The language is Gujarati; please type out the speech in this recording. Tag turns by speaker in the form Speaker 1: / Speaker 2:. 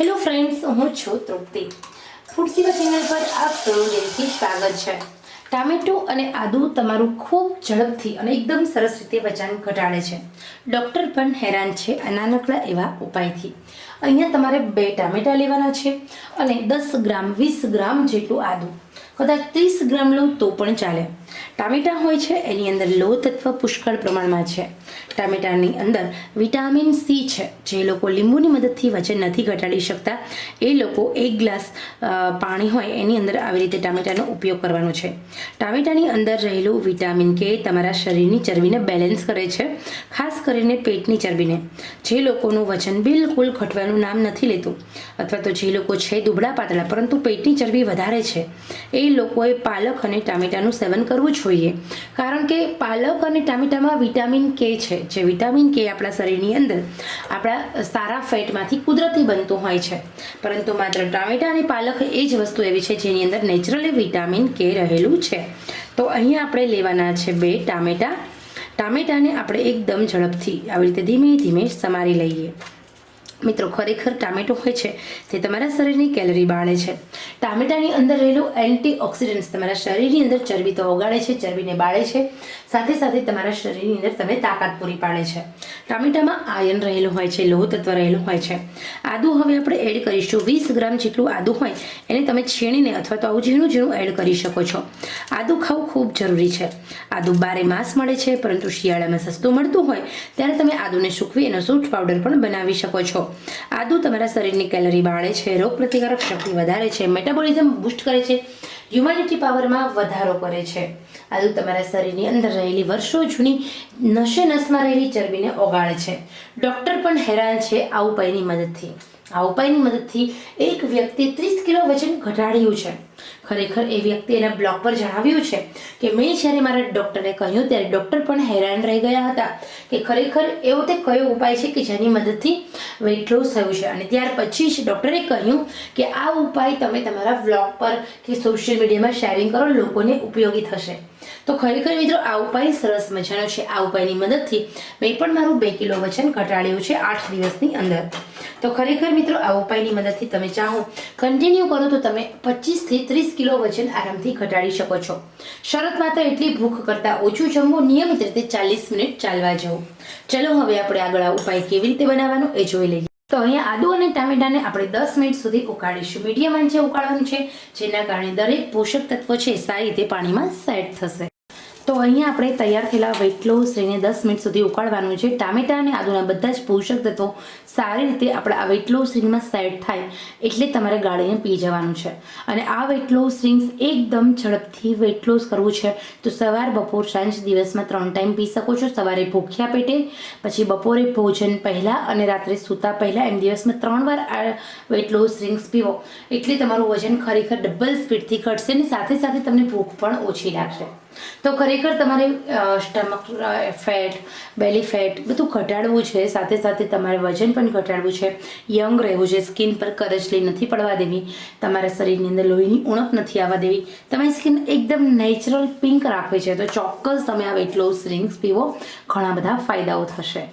Speaker 1: હેલો ફ્રેન્ડ્સ, હું છું તૃપ્તિ. ફૂડ સેવા ચેનલ પર આપ દિલથી સ્વાગત છે. ટામેટો અને આદુ તમારું ખૂબ ઝડપથી અને એકદમ સરસ રીતે વજન ઘટાડે છે. ડૉક્ટર પણ હેરાન છે આ નાનકડા એવા ઉપાયથી. અહીંયા તમારે બે ટામેટા લેવાના છે અને દસ ગ્રામ, વીસ ગ્રામ જેટલું આદુ. કદાચ ત્રીસ ગ્રામ લો તો પણ ચાલે. ટામેટા હોય છે, એની અંદર લોહ તત્વ પુષ્કળ પ્રમાણમાં છે. ટામેટાની અંદર વિટામિન સી છે, જે લોકો લીંબુની મદદથી વજન નથી ઘટાડી શકતા. એ લોકો એક ગ્લાસ પાણી હોય, એની અંદર આવી રીતે ટામેટાનો ઉપયોગ કરવાનો છે. ટામેટાની અંદર રહેલું વિટામિન કે તમારા શરીરની ચરબીને બેલેન્સ કરે છે, ખાસ કરીને પેટની ચરબીને. જે લોકોનું વજન બિલકુલ ઘટવાનું નામ નથી લેતું. અથવા તો જે લોકો છે દુબળા પાતળા, પરંતુ પેટની ચરબી વધારે છે. એ લોકોએ પાલક અને ટામેટાનું સેવન કરવું જોઈએ? કારણ કે પાલક અને ટામેટામાં વિટામિન કે છે. જે વિટામિન કે આપણા શરીરની અંદર આપણા સારા ફેટમાંથી કુદરતી બનતું હોય છે. પરંતુ માત્ર ટામેટા અને પાલક એ જ વસ્તુ એવી છે જેની અંદર નેચરલી વિટામિન કે રહેલું છે. તો અહીંયા આપણે લેવાના છે બે ટામેટા. ટામેટાને આપણે એકદમ ઝડપથી આવી રીતે ધીમે ધીમે સમારી લઈએ. મિત્રો, ખરેખર ટામેટો હોય છે તે તમારા શરીરની કેલરી બાળે છે. ટામેટાની અંદર રહેલું એન્ટીઓક્સિડન્ટ્સ તમારા શરીરની અંદર ચરબી તો ઓગાળે છે, ચરબીને બાળે છે. સાથે સાથે તમારા શરીરની અંદર તમને તાકાત પૂરી પાડે છે. ટામેટામાં આયર્ન રહેલું હોય છે લોહ તત્વ રહેલું હોય છે. આદુ હવે આપણે એડ કરીશું. વીસ ગ્રામ જેટલું આદુ હોય એને તમે છીણીને અથવા તો આવું ઝીણું ઝીણું એડ કરી શકો છો. આદુ ખાવું ખૂબ જરૂરી છે. આદુ બારે માસ મળે છે, પરંતુ શિયાળામાં સસ્તું મળતું હોય, ત્યારે તમે આદુને સૂકવી એનો સૂટ પાવડર પણ બનાવી શકો છો. આદુ તમારા શરીરની કેલરી બાળે છે રોગ પ્રતિકારક શક્તિ વધારે છે મેટાબોલિઝમ બૂસ્ટ કરે છે હ્યુમેનિટી પાવરમાં વધારો કરે છે. આદુ તમારા શરીરની અંદર રહેલી વર્ષો જૂની નશે નસમાં રહેલી ચરબીને ઓગાળે છે. ડૉક્ટર પણ હેરાન છે આ ઉપાયની મદદથી. આ ઉપાયની મદદથી એક વ્યક્તિ ત્રીસ કિલો વજન ઘટાડ્યું છે. ખરેખર એ વ્યક્તિ એના બ્લોગ પર જણાવ્યું છે કે મેં જ્યારે મારા ડૉક્ટરને કહ્યું ત્યારે ડૉક્ટર પણ હેરાન રહી ગયા હતા કે ખરેખર એવો તે કયો ઉપાય છે કે જેની મદદથી વેઇટ લોસ થયું છે? અને ત્યાર પછી જ ડૉક્ટરે કહ્યું કે આ ઉપાય તમે તમારા વ્લોગ પર કે સોશિયલ મીડિયામાં શેરિંગ કરો, લોકોને ઉપયોગી થશે. તો ખરેખર મિત્રો, આ ઉપાય સરસ મજાનો છે. આ ઉપાયની મદદથી મેં પણ મારું બે કિલો વજન ઘટાડ્યું છે આઠ દિવસની અંદર. તો ખરેખર મિત્રો, આ ઉપાયની મદદથી તમે ચાહો કન્ટિન્યુ કરો તો તમે પચીસથી ત્રીસ કિલો વજન આરામથી ઘટાડી શકો છો. શરત માત્ર એટલી ભૂખ કરતાં ઓછું જમવું નિયમિત રીતે ચાલીસ મિનિટ ચાલવા જવું. ચલો હવે આપણે આગળ આ ઉપાય કેવી રીતે બનાવવાનો એ જોઈ લઈએ. તો અહીંયા આદુ અને ટામેટાને આપણે દસ મિનિટ સુધી ઉકાળીશું. મીડિયમ આંચે ઉકાળવાનું છે, જેના કારણે દરેક પોષક તત્વ છે સારી રીતે પાણીમાં સેટ થશે. તો અહીંયા આપણે તૈયાર થયેલા વેટ શ્રીને દસ મિનિટ સુધી ઉકાળવાનું છે. ટામેટા અને આદુના બધા જ પોષક તત્વો સારી રીતે આપણા આ વેટ લોસ સેટ થાય એટલે તમારે ગાળીને પી જવાનું છે. અને આ વેટ લોસ એકદમ ઝડપથી વેટ લોસ કરવું છે. તો સવાર, બપોર, સાંજ દિવસમાં ત્રણ ટાઈમ પી શકો છો. સવારે ભૂખ્યા પેટે, પછી બપોરે ભોજન પહેલાં અને રાત્રે સૂતા પહેલાં એમ દિવસમાં ત્રણ વાર આ વેટ લોસ પીવો. એટલે તમારું વજન ખરેખર ડબલ સ્પીડથી ઘટશે અને સાથે સાથે તમને ભૂખ પણ ઓછી લાગશે. તો ખરેખર તમારે સ્ટમક ફેટ બેલી ફેટ બધું ઘટાડવું છે, સાથે સાથે તમારે વજન પણ ઘટાડવું છે. યંગ રહેવું છે સ્કિન પર કરચલી નથી પડવા દેવી, તમારા શરીરની અંદર લોહીની ઉણપ નથી આવવા દેવી. તમારી સ્કિન એકદમ નેચરલ પિંક રાખવી છે, તો ચોક્કસ તમે આ વેટ લોસ રિંગ્સ પીવો, ઘણા બધા ફાયદાઓ થશે.